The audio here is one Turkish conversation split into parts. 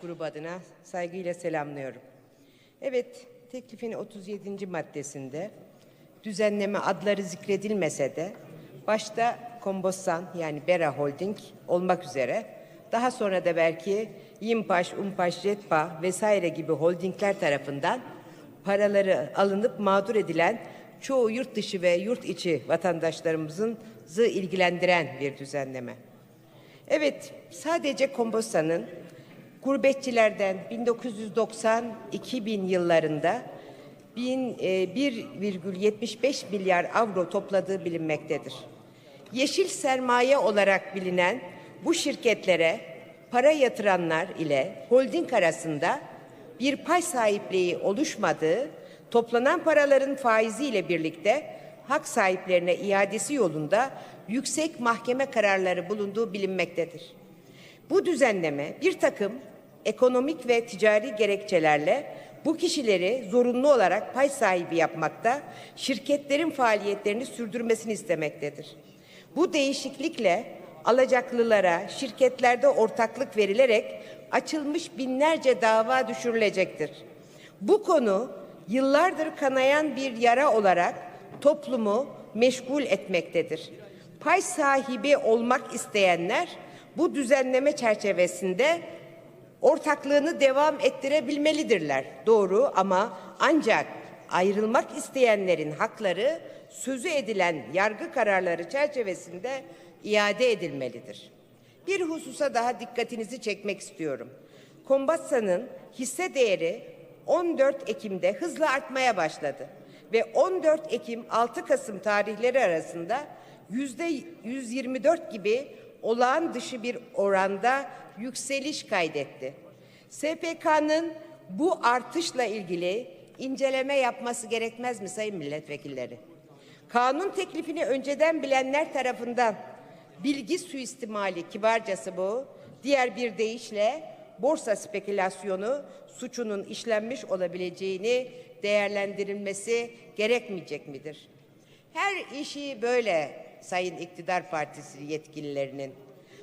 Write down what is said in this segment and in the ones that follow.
grubu adına saygıyla selamlıyorum. Evet, teklifin 37. maddesinde düzenleme adları zikredilmese de başta Kombosan yani Bera Holding olmak üzere daha sonra da belki Yimpaş, Umpaş, Jetpa vesaire gibi holdingler tarafından paraları alınıp mağdur edilen çoğu yurt dışı ve yurt içi vatandaşlarımızın zı ilgilendiren bir düzenleme. Evet, sadece Kombosan'ın gurbetçilerden 1990-2000 yıllarında bin- e, 1,75 milyar avro topladığı bilinmektedir. Yeşil sermaye olarak bilinen bu şirketlere para yatıranlar ile holding arasında bir pay sahipliği oluşmadığı, toplanan paraların faiziyle birlikte hak sahiplerine iadesi yolunda yüksek mahkeme kararları bulunduğu bilinmektedir. Bu düzenleme bir takım ekonomik ve ticari gerekçelerle bu kişileri zorunlu olarak pay sahibi yapmakta, şirketlerin faaliyetlerini sürdürmesini istemektedir. Bu değişiklikle alacaklılara şirketlerde ortaklık verilerek açılmış binlerce dava düşürülecektir. Bu konu yıllardır kanayan bir yara olarak toplumu meşgul etmektedir. Pay sahibi olmak isteyenler bu düzenleme çerçevesinde ortaklığını devam ettirebilmelidirler. Doğru ama ancak ayrılmak isteyenlerin hakları sözü edilen yargı kararları çerçevesinde iade edilmelidir. Bir hususa daha dikkatinizi çekmek istiyorum. Kombatsa'nın hisse değeri 14 Ekim'de hızla artmaya başladı ve 14 Ekim 6 Kasım tarihleri arasında yüzde 124 gibi olağan dışı bir oranda yükseliş kaydetti. SPK'nın bu artışla ilgili inceleme yapması gerekmez mi sayın milletvekilleri? Kanun teklifini önceden bilenler tarafından bilgi suistimali kibarcası bu, diğer bir deyişle borsa spekülasyonu suçunun işlenmiş olabileceğini değerlendirilmesi gerekmeyecek midir? Her işi böyle Sayın İktidar Partisi yetkililerinin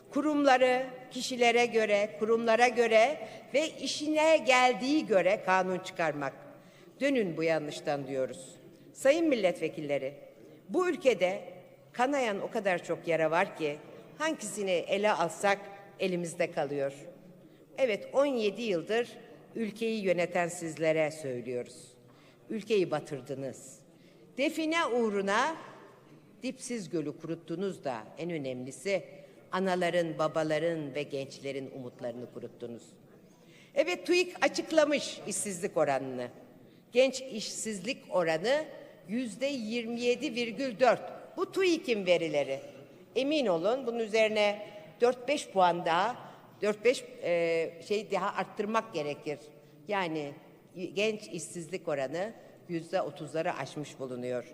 kurumları kişilere göre, kurumlara göre ve işine geldiği göre kanun çıkarmak. Dönün bu yanlıştan diyoruz. Sayın milletvekilleri, bu ülkede kanayan o kadar çok yara var ki hangisini ele alsak elimizde kalıyor. Evet 17 yıldır ülkeyi yöneten sizlere söylüyoruz. Ülkeyi batırdınız. Define uğruna dipsiz gölü kuruttunuz da en önemlisi anaların, babaların ve gençlerin umutlarını kuruttunuz. Evet TÜİK açıklamış işsizlik oranını. Genç işsizlik oranı yüzde 27,4. Bu TÜİK'in verileri. Emin olun bunun üzerine 4-5 puan daha, 4-5 e, şey daha arttırmak gerekir. Yani genç işsizlik oranı yüzde 30'ları aşmış bulunuyor.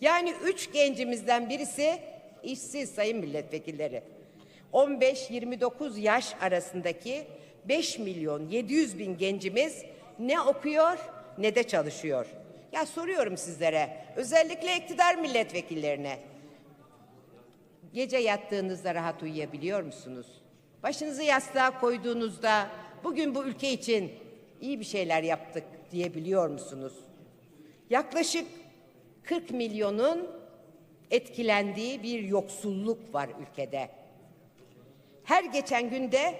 Yani üç gencimizden birisi işsiz sayın milletvekilleri. 15-29 yaş arasındaki 5 milyon 700 bin gencimiz ne okuyor ne de çalışıyor. Ya soruyorum sizlere, özellikle iktidar milletvekillerine. Gece yattığınızda rahat uyuyabiliyor musunuz? Başınızı yastığa koyduğunuzda bugün bu ülke için iyi bir şeyler yaptık diyebiliyor musunuz? Yaklaşık 40 milyonun etkilendiği bir yoksulluk var ülkede. Her geçen günde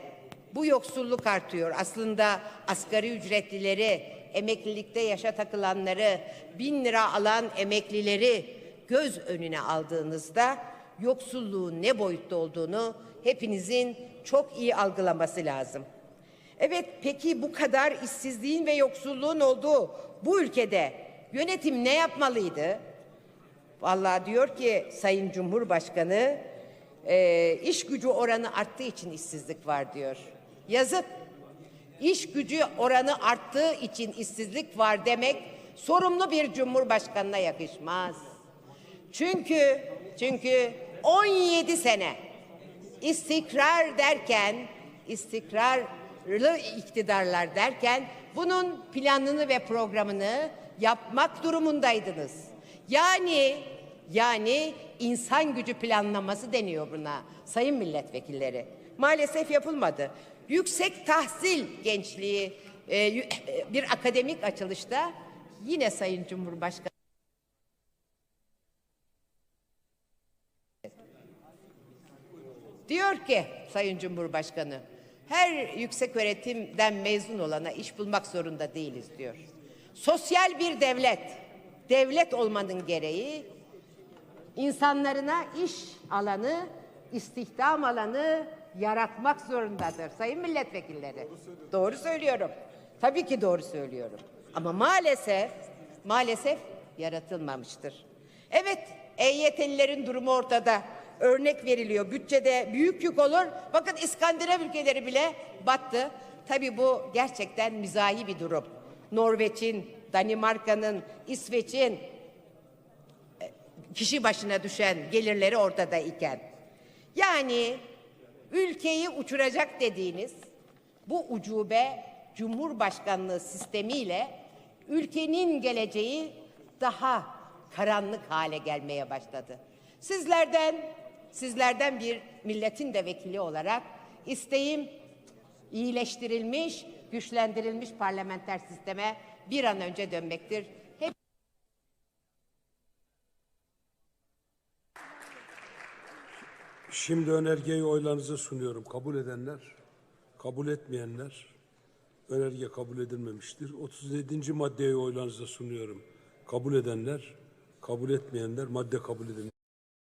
bu yoksulluk artıyor. Aslında asgari ücretlileri, emeklilikte yaşa takılanları, bin lira alan emeklileri göz önüne aldığınızda yoksulluğun ne boyutta olduğunu hepinizin çok iyi algılaması lazım. Evet peki bu kadar işsizliğin ve yoksulluğun olduğu bu ülkede yönetim ne yapmalıydı? Vallahi diyor ki Sayın Cumhurbaşkanı e, iş gücü oranı arttığı için işsizlik var diyor. Yazık. İş gücü oranı arttığı için işsizlik var demek sorumlu bir cumhurbaşkanına yakışmaz. Çünkü çünkü 17 sene istikrar derken istikrarlı iktidarlar derken bunun planını ve programını yapmak durumundaydınız. Yani yani insan gücü planlaması deniyor buna sayın milletvekilleri. Maalesef yapılmadı. yüksek tahsil gençliği e, yü- bir akademik açılışta yine Sayın Cumhurbaşkanı Diyor ki Sayın Cumhurbaşkanı, her yüksek öğretimden mezun olana iş bulmak zorunda değiliz diyor. Sosyal bir devlet, devlet olmanın gereği insanlarına iş alanı, istihdam alanı yaratmak zorundadır sayın milletvekilleri. Doğru söylüyorum. Tabii ki doğru söylüyorum. Ama maalesef, maalesef yaratılmamıştır. Evet, EYT'lilerin durumu ortada. Örnek veriliyor. Bütçede büyük yük olur. Bakın İskandinav ülkeleri bile battı. Tabii bu gerçekten mizahi bir durum. Norveç'in, Danimarka'nın, İsveç'in kişi başına düşen gelirleri ortada iken. Yani ülkeyi uçuracak dediğiniz bu ucube cumhurbaşkanlığı sistemiyle ülkenin geleceği daha karanlık hale gelmeye başladı. Sizlerden sizlerden bir milletin de vekili olarak isteğim iyileştirilmiş, güçlendirilmiş parlamenter sisteme bir an önce dönmektir. Hep Şimdi önergeyi oylarınıza sunuyorum. Kabul edenler, kabul etmeyenler, önerge kabul edilmemiştir. 37. maddeyi oylarınıza sunuyorum. Kabul edenler, kabul etmeyenler, madde kabul edilmiştir.